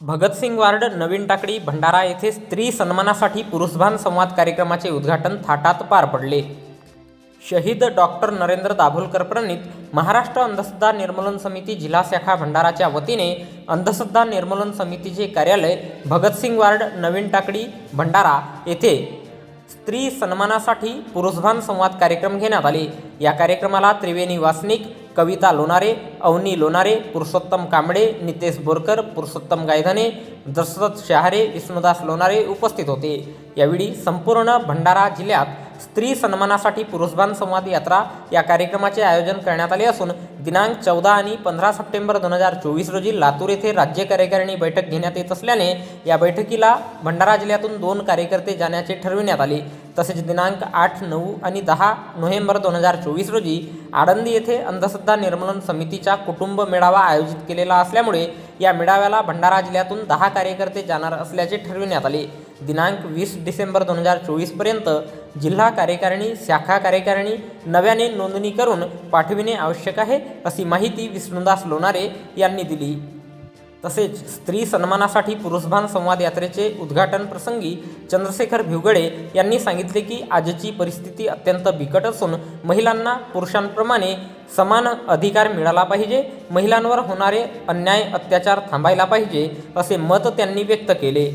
Bhagat Singh ward नवीन टाकळी भंडारा येथे स्त्री सन्मानासाठी पुरुषभान संवाद कार्यक्रमाचे उद्घाटन थाटात पार पडले. शहीद डॉक्टर नरेंद्र दाभोलकर प्रणित महाराष्ट्र अंधश्रद्धा निर्मूलन समिती जिल्हा शाखा भंडाराच्या वतीने अंधश्रद्धा निर्मूलन समितीचे कार्यालय भगतसिंग वार्ड नवीन टाकळी भंडारा येथे स्त्री सन्मानासाठी पुरुषभान संवाद कार्यक्रम घेण्यात आले. या कार्यक्रमाला त्रिवेणी वासनिक कविता लोणारे अवनी लोणारे पुरुषोत्तम कांबळे नितेश बोरकर पुरुषोत्तम गायधने दशरथ शहारे विष्णुदास लोणारे उपस्थित होते. यावेळी संपूर्ण भंडारा जिल्ह्यात स्त्री सन्मानासाठी पुरुषबान संवाद यात्रा या कार्यक्रमाचे आयोजन करण्यात आले असून दिनांक चौदा आणि पंधरा सप्टेंबर दोन हजार चोवीस रोजी लातूर येथे राज्य कार्यकारिणी बैठक घेण्यात येत असल्याने या बैठकीला भंडारा जिल्ह्यातून दोन कार्यकर्ते जाण्याचे ठरविण्यात आले. तसेच दिनांक आठ नऊ आणि दहा नोव्हेंबर दोन हजार चोवीस रोजी आळंदी येथे अंधश्रद्धा निर्मूलन समितीचा कुटुंब मेळावा आयोजित केलेला असल्यामुळे या मेळाव्याला भंडारा जिल्ह्यातून दहा कार्यकर्ते जाणार असल्याचे ठरविण्यात आले. दिनांक वीस डिसेंबर दोन हजार चोवीसपर्यंत जिल्हा कार्यकारिणी शाखा कार्यकारिणी नव्याने नोंदणी करून पाठविणे आवश्यक आहे अशी माहिती विष्णुदास लोणारे यांनी दिली. तसेच स्त्री सन्मानासाठी पुरुषभान संवाद यात्रेचे उद्घाटन प्रसंगी चंद्रशेखर भिवगडे यांनी सांगितले की आजची परिस्थिती अत्यंत बिकट असून महिलांना पुरुषांप्रमाणे समान अधिकार मिळाला पाहिजे महिलांवर होणारे अन्याय अत्याचार थांबायला पाहिजे असे मत त्यांनी व्यक्त केले.